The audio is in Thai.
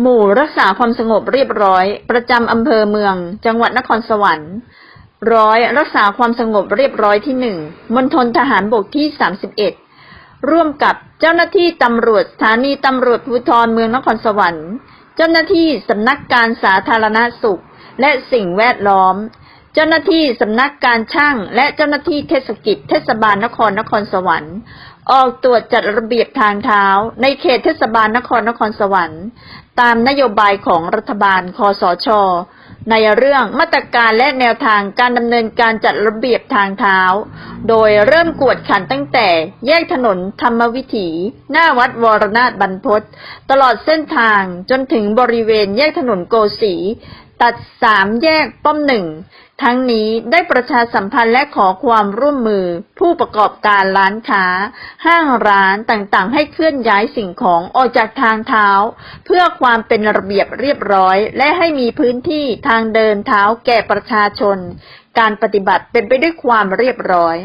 หมู่รักษาความสงบเรียบร้อย ประจำอำเภอเมือง จังหวัดนครสวรรค์ร้อยรักษาความสงบเรียบร้อยที่หนึ่งมณฑลทหารบกที่สามสิบเอ็ดร่วมกับเจ้าหน้าที่ตำรวจสถานีตำรวจภูธรเมืองนครสวรรค์ เจ้าหน้าที่สำนักการสาธารณสุข และสิ่งแวดล้อม เจ้าหน้าที่สำนักการช่าง และเจ้าหน้าที่เทศกิจเทศบาลนครนครสวรรค์ ออกตรวจจัดระเบียบทางเท้า ในเขตเทศบาลนครนครสวรรค์ ตามนโยบายของรัฐบาลคอสช ในเรื่องมาตรการและแนวทางการดำเนินการจัดระเบียบทางเท้า โดยเริ่มกวดขันตั้งแต่แยกถนนธรรมวิถี หน้าวัดวรนาถบรรพตตลอดเส้นทางจนถึงบริเวณแยกถนนโกสี ตัดสามแยกป้อมหนึ่ง ทั้งนี้ได้ประชาสัมพันธ์และขอความร่วมมือ ผู้ประกอบการร้านค้า ห้างร้านต่างๆ ให้เคลื่อนย้ายสิ่งของออกจากทางเท้า เพื่อความเป็นระเบียบเรียบร้อย และให้มีพื้นที่ทางเดินเท้าแก่ประชาชน การปฏิบัติเป็นไปด้วยความเรียบร้อย